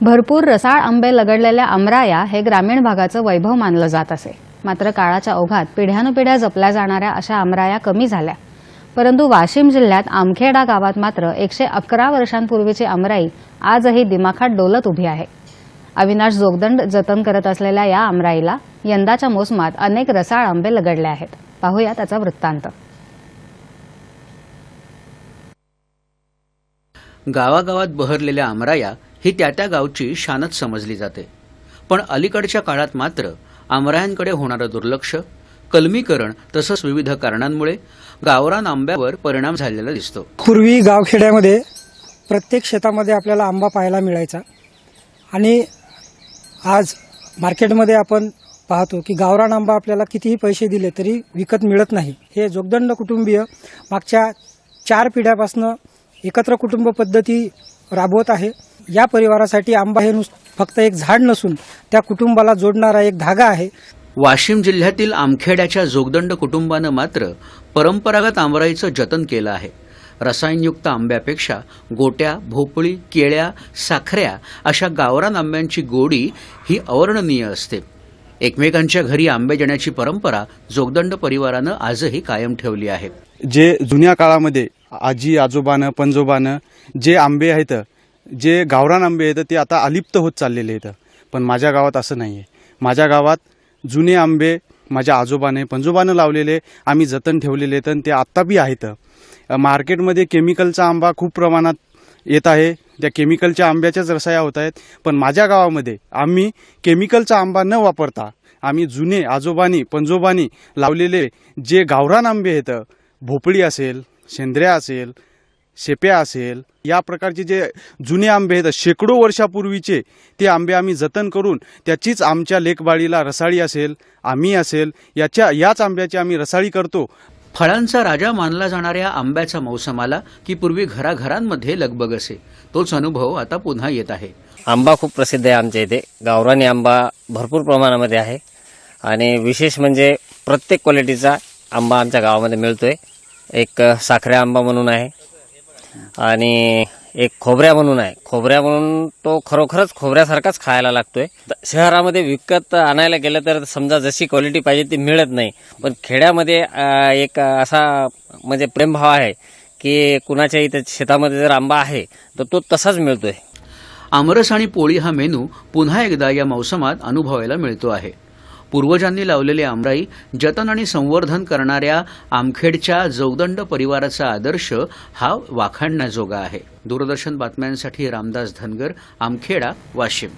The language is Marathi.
भरपूर रसाळ आंबे लगडलेल्या अमराया हे ग्रामीण भागाचं वैभव मानलं जात असे. मात्र काळाच्या ओघात पिढ्यानुपिढ्या जपल्या जाणाऱ्या अशा अमराया कमी झाल्या. परंतु वाशिम जिल्ह्यात आमखेडा गावात मात्र एकशे अकरा वर्षांपूर्वीची अमराई आजही दिमाखात डोलत उभी आहे. अविनाश जोगदंड जतन करत असलेल्या या आमराईला यंदाच्या मोसमात अनेक रसाळ आंबे लगडले आहेत. पाहूया त्याचा वृत्तांत. गावागावात बहरलेल्या आमराया ही त्या त्या गावची शानच समजली जाते. पण अलीकडच्या काळात मात्र आमरायांकडे होणारं दुर्लक्ष कलमीकरण तसंच विविध कारणांमुळे गावरान आंब्यावर परिणाम झालेला दिसतो. पूर्वी गावखेड्यामध्ये प्रत्येक शेतामध्ये आपल्याला आंबा पाहायला मिळायचा. आणि आज मार्केटमध्ये आपण पाहतो की गावरान आंबा आपल्याला कितीही पैसे दिले तरी विकत मिळत नाही. हे जोगदंड कुटुंबीय मागच्या चार पिढ्यापासनं एकत्र कुटुंब पद्धती राबवत आहे. या परिवारासाठी आंबा हे नुस फक्त एक झाड नसून त्या कुटुंबाला जोडणारा एक धागा आहे. वाशिम जिल्ह्यातील आमखेड्याच्या जोगदंड कुटुंबानं मात्र परंपरागत आमराईचं जतन केलं आहे. रसायनयुक्त आंब्यापेक्षा गोट्या भोपळी केळ्या साखऱ्या अशा गावरान आंब्यांची गोडी ही अवर्णनीय असते. एकमेकांच्या घरी आंबे देण्याची परंपरा जोगदंड परिवारानं आजही कायम ठेवली आहे. जे जुन्या काळामध्ये आजी आजोबानं पंजोबानं जे आंबे आहेत जे गावरान आंबे आहेत ते आता अलिप्त होत चाललेले आहेत. पण माझ्या गावात असं नाही आहे माझ्या गावात जुने आंबे माझ्या आजोबाने पंजोबानं लावलेले आम्ही जतन ठेवलेले आहेत आणि ते आत्ता बी आहेत. मार्केटमध्ये केमिकलचा आंबा खूप प्रमाणात येत आहे. त्या केमिकलच्या आंब्याच्याच रसाया होत आहेत. पण माझ्या गावामध्ये आम्ही केमिकलचा आंबा न वापरता आम्ही जुने आजोबानी पंजोबानी लावलेले जे गावरान आंबे आहेत भोपळी असेल शेंद्र्या असेल शेप्या असेल या प्रकारचे जे जुने आंबे आहेत शेकडो वर्षापूर्वीचे ते आंबे आम्ही जतन करून त्याचीच आमच्या लेकबाळीला रसाळी असेल आम्ही असेल याच्या याच आंब्याची आम्ही रसाळी करतो. फळांचा राजा मानला जाणाऱ्या आंब्याचा मौसम आला की पूर्वी घराघरांमध्ये लगबग असे. तोच अनुभव आता पुन्हा येत आहे. आंबा खूप प्रसिद्ध आहे आमच्या इथे. गावरानी आंबा भरपूर प्रमाणामध्ये आहे. आणि विशेष म्हणजे प्रत्येक क्वालिटीचा आंबा आमच्या गावामध्ये मिळतोय. एक साखऱ्या आंबा म्हणून आहे. आणि एक खोबऱ्या म्हणून आहे. खोबऱ्या म्हणून तो खरोखरच खोबऱ्यासारखाच खायला लागतोय. शहरामध्ये विकत आणायला गेलं तर समजा जशी क्वालिटी पाहिजे ती मिळत नाही. पण खेड्यामध्ये एक असा म्हणजे प्रेमभाव आहे की कुणाच्या इथे शेतामध्ये जर आंबा आहे तर तो तसाच मिळतोय. आमरस आणि पोळी हा मेनू पुन्हा एकदा या मौसमात अनुभवायला मिळतो आहे. पूर्वजांनी लावलेली आमराई जतन आणि संवर्धन करणाऱ्या आमखेडच्या जौदंड परिवाराचा आदर्श हा वाखाणण्याजोगा आहे. दूरदर्शन बातम्यांसाठी रामदास धनगर आमखेडा वाशिम.